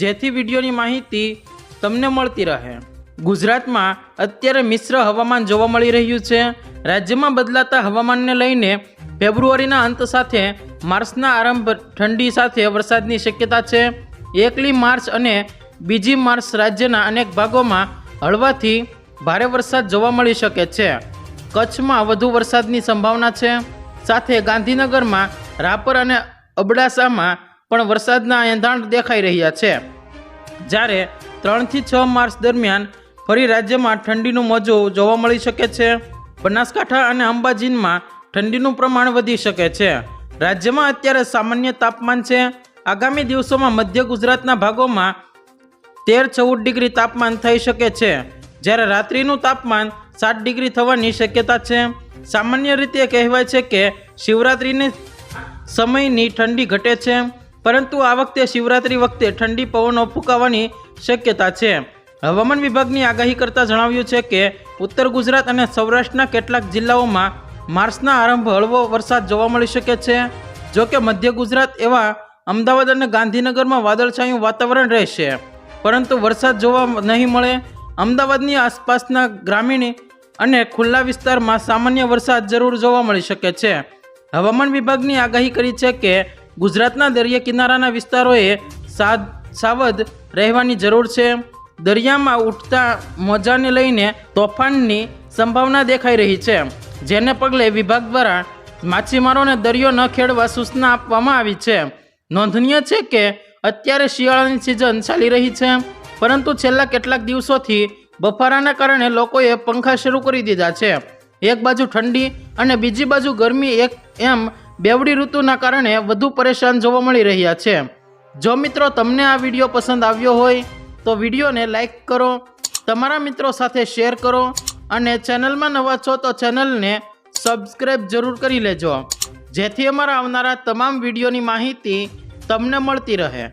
જેથી વિડીયોની માહિતી તમને મળતી રહે. ગુજરાતમાં અત્યારે મિશ્ર હવામાન જોવા મળી રહ્યું છે. રાજ્યમાં બદલાતા હવામાનને લઈને ફેબ્રુઆરીના અંત સાથે માર્ચના આરંભ ઠંડી સાથે વરસાદની શક્યતા છે. એકલી માર્ચ અને બીજી માર્ચ રાજ્યના અનેક ભાગોમાં હળવાથી ભારે વરસાદ જોવા મળી શકે છે. કચ્છમાં વધુ વરસાદની સંભાવના છે. સાથે ગાંધીનગરમાં રાપર અને અબડાસામાં પણ વરસાદના એંધાણ દેખાઈ રહ્યા છે. જ્યારે ત્રણથી છ માર્ચ દરમિયાન ફરી રાજ્યમાં ઠંડીનું મોજું જોવા મળી શકે છે. બનાસકાંઠા અને અંબાજીમાં ઠંડીનું પ્રમાણ વધી શકે છે. રાજ્યમાં અત્યારે સામાન્ય તાપમાન છે. આગામી દિવસોમાં મધ્ય ગુજરાતના ભાગોમાં તેર ચૌદ ડિગ્રી તાપમાન થઈ શકે છે. જ્યારે રાત્રિનું તાપમાન સાત ડિગ્રી થવાની શક્યતા છે. સામાન્ય રીતે કહેવાય છે કે શિવરાત્રિની સમયની ઠંડી ઘટે છે. પરંતુ આ વખતે શિવરાત્રી વખતે ઠંડી પવનો ફૂંકાવાની શક્યતા છે. હવામાન વિભાગની આગાહી કરતાં જણાવ્યું છે કે, ઉત્તર ગુજરાત અને સૌરાષ્ટ્રના કેટલાક જિલ્લાઓમાં માર્ચના આરંભ હળવો વરસાદ જોવા મળી શકે છે. જો કે મધ્ય ગુજરાત એવા અમદાવાદ અને ગાંધીનગરમાં વાદળછાયું વાતાવરણ રહેશે. પરંતુ વરસાદ જોવા નહીં મળે. અમદાવાદની આસપાસના ગ્રામીણ અને ખુલ્લા વિસ્તારમાં સામાન્ય વરસાદ જરૂર જોવા મળી શકે છે. હવામાન વિભાગની આગાહી કરી છે કે ગુજરાતના દરિયા કિનારાના વિસ્તારોએ સાદ, સાવધ રહેવાની જરૂર છે. દરિયામાં ઉઠતા મોજાને લઈને તોફાનની સંભાવના દેખાઈ રહી છે. જેને પગલે વિભાગ દ્વારા માછીમારોને દરિયો ન ખેડવા સૂચના આપવામાં આવી છે. નોંધનીય છે કે અત્યારે શિયાળાની સિઝન ચાલી રહી છે, પરંતુ છેલ્લા કેટલાક દિવસોથી બફારાના કારણે લોકોએ પંખા શરૂ કરી દીધા છે. એક બાજુ ઠંડી અને બીજી બાજુ ગરમી એક એમ બેવડી ઋતુના કારણે વધુ પરેશાન જોવા મળી રહ્યા છે. જો મિત્રો તમને આ વીડિયો પસંદ આવ્યો હોય, તો વિડીયોને લાઈક કરો, તમારા મિત્રો સાથે શેર કરો અને ચેનલમાં નવા છો તો ચેનલને સબસ્ક્રાઈબ જરૂર કરી લેજો. જેથી અમારા આવનારા તમામ વિડીયોની માહિતી તમને મળતી રહે.